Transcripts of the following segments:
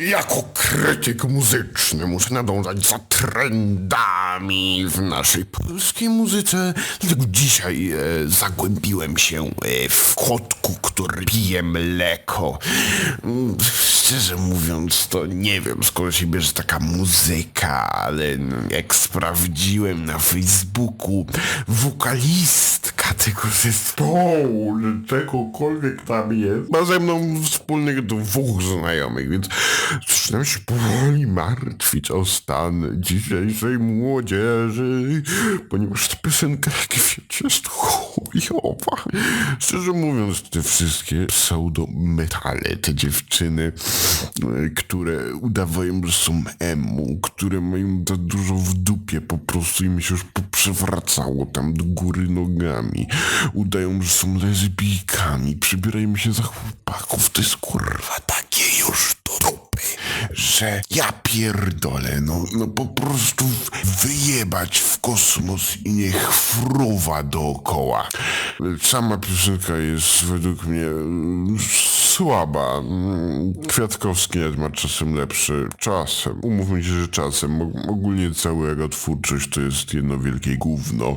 Jako krytyk muzyczny muszę nadążać za trendami w naszej polskiej muzyce. Dlatego dzisiaj e, zagłębiłem się e, w kotku, który pije mleko. Mm, Szczerze mówiąc, to nie wiem skąd się bierze taka muzyka, ale no, jak sprawdziłem na Facebooku, wokalistka tego zespołu, że czegokolwiek tam jest, ma ze mną wspólnych dwóch znajomych, więc zaczynam się powoli martwić o stan dzisiejszej młodzieży, ponieważ ta piosenka, jest chujowa. Szczerze mówiąc, te wszystkie pseudo-metale, te dziewczyny, które udawają, że są emu, które mają za dużo w dupie po prostu i mi się już poprzewracało tam do góry nogami. Udają, że są lesbijkami, przybierają się za chłopaków. To jest kurwa takie już do dupy, że ja pierdolę, no, no po prostu wyjebać w kosmos i niech fruwa dookoła. Sama piosenka jest według mnie słaba. Mm, Kwiatkowski nawet ma czasem lepszy. Czasem. Umówmy się, że czasem. Og- Ogólnie cała jego twórczość to jest jedno wielkie gówno.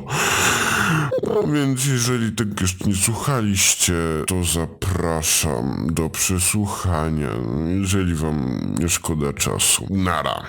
No więc jeżeli tego jeszcze nie słuchaliście, to zapraszam do przesłuchania. Jeżeli wam nie szkoda czasu. Nara.